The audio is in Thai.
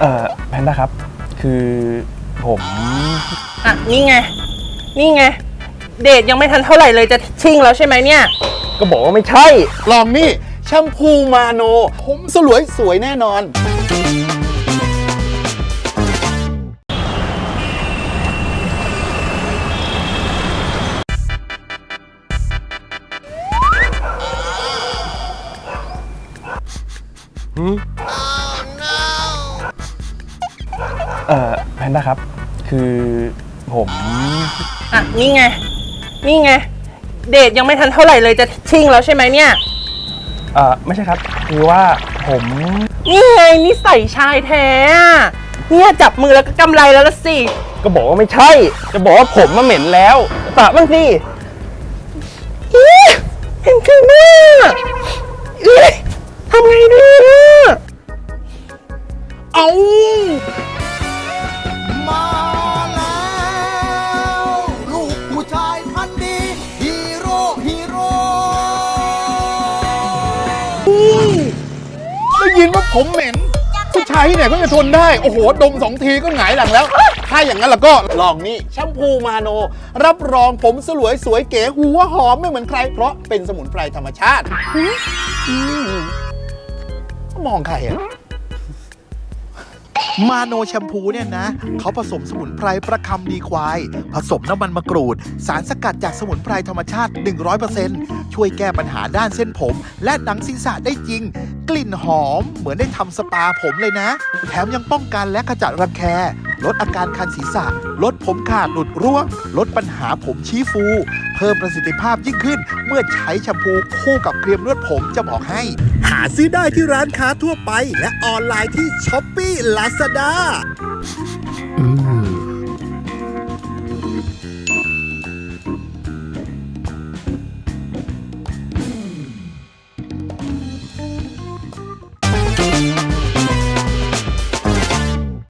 เอ่อแพนด้าครับ คือผมอะนี่ไง นี่ไง เดทยังไม่ทันเท่าไหร่เลยจะชิ่งแล้วใช่ไหมเนี่ย ก็บอกว่าไม่ใช่ ลองนี่แชมพูมาโน ผมสลวยสวยแน่นอน เอ่อแพนด้าครับ คือผมอะนี่ไง นี่ไง เดทยังไม่ทันเท่าไหร่เลยจะชิ่งแล้วใช่ไหมเนี่ย เอ่อไม่ใช่ครับ คือว่าผมนี่ไงนิสัยชายแท้อะเนี่ยจับมือแล้วก็กำไรแล้วละสิ ก็บอกว่าไม่ใช่ จะบอกว่าผมมาเหม็นแล้วปะบ้างสิ อีเห็นคือหน้าอีทำไงดีอะเอามา ได้ยินว่าผมเหม็นผู้ชายที่ไหนก็จะทนได้ โอ้โห ดมสองทีก็หงายหลังแล้ว ถ้าอย่างนั้นแล้วก็ลองนี่แชมพูมาโน รับรองผมสลวยสวยเก๋หัวหอมไม่เหมือนใคร เพราะเป็นสมุนไพรธรรมชาติมมองใครอะ มาโนแชมพูเนี่ยนะเขาผสมสมุนไพรประคำดีควาย ผสมน้ำมันมะกรูด สารสกัดจากสมุนไพรธรรมชาติ 100%ช่วยแก้ปัญหาด้านเส้นผม และหนังศีรษะได้จริงกลิ่นหอมเหมือนได้ทำสปาผมเลยนะ แถมยังป้องกันและขจัดรังแค ลดอาการคันศีรษะ ลดผมขาดหลุดร่วง ลดปัญหาผมชี้ฟู เพิ่มประสิทธิภาพยิ่งขึ้น เมื่อใช้แชมพูคู่กับครีมนวดผมจะบอกให้ หาซื้อได้ที่ร้านค้าทั่วไป และออนไลน์ที่ช้อปปี้ลาซาด้าอืม